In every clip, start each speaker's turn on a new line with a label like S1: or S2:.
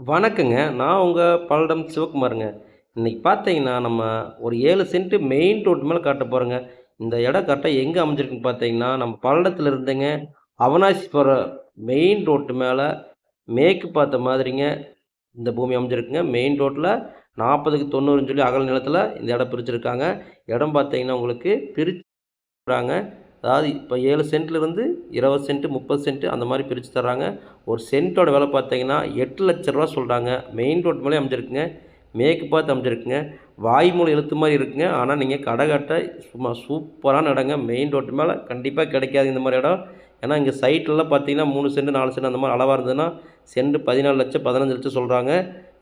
S1: வணக்கங்க. நான் உங்கள் பல்லடம் சிவகுமாருங்க. இன்றைக்கி பார்த்தீங்கன்னா, நம்ம ஒரு ஏழு சென்ட் மெயின் ரோட் மேலே காட்ட போகிறோங்க இந்த இடம் கரெக்டாக எங்கே அமைஞ்சிருக்குன்னு பார்த்தீங்கன்னா, நம்ம பல்லடத்தில் இருந்துங்க அவனாசி மெயின் ரோட்டு மேலே மேற்கு பார்த்த மாதிரிங்க இந்த பூமி அமைஞ்சிருக்குங்க. மெயின் ரோட்டில் நாற்பதுக்கு தொண்ணூறுன்னு சொல்லி அகல நிலத்தில் இந்த இடம் பிரிச்சுருக்காங்க இடம் பார்த்தீங்கன்னா, உங்களுக்கு பிரிச்சுறாங்க. அதாவது இப்போ ஏழு சென்ட்லேருந்து இருபது சென்ட்டு முப்பது சென்ட்டு அந்த மாதிரி பிரித்து தர்றாங்க. ஒரு சென்ட்டோட விலை பார்த்தீங்கன்னா, ரூ. 8,00,000 சொல்றாங்க. மெயின் ரோட் மேலே அமைஞ்சிருக்குங்க. மேற்கு பார்த்து அமைஞ்சிருக்குங்க. வாய்மொழி எழுத்து மாதிரி இருக்குங்க. ஆனால் நீங்கள் கடை கட்ட சும்மா சூப்பரான இடங்க. மெயின் ரோட்டு மேலே கண்டிப்பாக கிடைக்காது இந்த மாதிரி இடம். ஏன்னா, இங்கே சைட்லலாம் பார்த்தீங்கன்னா, மூணு சென்ட், நாலு சென்ட் அந்த மாதிரி அளவாக இருந்ததுன்னா, சென்ட் பதினாலு லட்சம் பதினஞ்சு லட்சம் சொல்கிறாங்க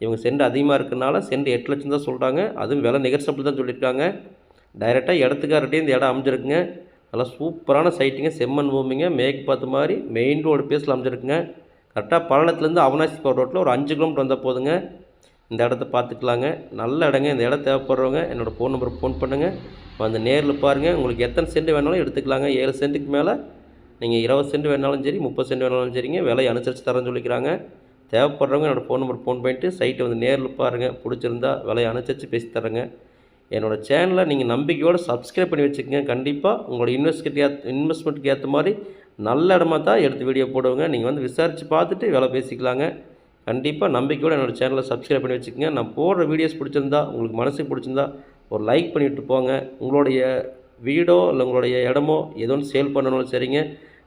S1: இவங்க சென்ட் அதிகமாக இருக்கனால சென்ட் எட்டு லட்சம் தான் சொல்கிறாங்க அதுவும் விலை நிகர்சப்பில் தான் சொல்லியிருக்காங்க. டைரெக்டாக இடத்துக்காரட்டையும் இந்த இடம் அமைஞ்சிருக்குங்க. நல்லா சூப்பரான சைட்டுங்க. செம்மண் பூமிங்க. மேற்கு பார்த்த மாதிரி மெயின் ரோடு பேஸில் அமைஞ்சிருக்குங்க. கரெக்டாக பல்லடத்துலேருந்து அவனாசி போகிற ரோட்டில் ஒரு அஞ்சு கிலோமீட்டர் வந்தால் போதுங்க. இந்த இடத்த பார்த்துக்கலாங்க. நல்ல இடங்க. இந்த இடம் தேவைப்படுறவங்க என்னோட ஃபோன் நம்பருக்கு ஃபோன் பண்ணுங்கள் வந்து நேரில் பாருங்கள் உங்களுக்கு எத்தனை சென்ட் வேணாலும் எடுத்துக்கலாங்க. ஏழு சென்ட்டுக்கு மேலே நீங்கள் இருபது சென்ட் வேணாலும் சரி, 30 சென்ட் வேணாலும் சரிங்க. விலையை அனுசரித்து தரேன்னு சொல்லிக்கிறாங்க. தேவைப்படுறவங்க என்னோடய ஃபோன் நம்பர் ஃபோன் பண்ணிட்டு சைட்டை வந்து நேரில் பாருங்கள் பிடிச்சிருந்தா விலைய அனுசரித்து பேசி தரேங்க. என்னோட சேனலை நீங்கள் நம்பிக்கையோடு சப்ஸ்கிரைப் பண்ணி வச்சுக்கோங்க கண்டிப்பாக உங்களோட இன்வெஸ்ட்க்கு ஏத் இன்வெஸ்ட்மென்ட்க்கு ஏற்ற மாதிரி நல்ல இடமா தான் எடுத்து வீடியோ போடுவோங்க நீங்கள் வந்து விசாரித்து பார்த்துட்டு வேலை பேசிக்கலாங்க. கண்டிப்பாக நம்பிக்கையோடு என்னோட சேனலை சப்ஸ்கிரைப் பண்ணி வச்சுக்கோங்க நான் போடுற வீடியோஸ் பிடிச்சிருந்தா, உங்களுக்கு மனசுக்கு பிடிச்சிருந்தா ஒரு லைக் பண்ணிவிட்டு போங்க. உங்களுடைய வீடோ, இல்லை உங்களுடைய இடமோ ஏதோ ஒன்று சேல் பண்ணணும் சரிங்க.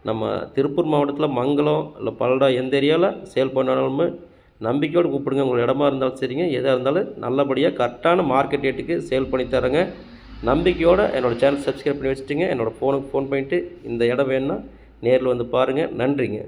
S1: நம்ம திருப்பூர் மாவட்டத்தில் மங்கலம், இல்லை பல்லடம் எந்த ஏரியாவில் சேல் பண்ணாலுமே நம்பிக்கையோடு கூப்பிடுங்க. உங்கள் இடமா இருந்தாலும் சரிங்க, எதாக இருந்தாலும் நல்லபடியாக கரெக்டான மார்க்கெட் ரேட்டுக்கு சேல் பண்ணி தரேங்க. நம்பிக்கையோட என்னோட சேனல் சப்ஸ்கிரைப் பண்ணி வச்சுட்டுங்க. என்னோடய ஃபோனுக்கு ஃபோன் பண்ணிட்டு இந்த இடம் வேணுன்னா நேரில் வந்து பாருங்கள் நன்றிங்க.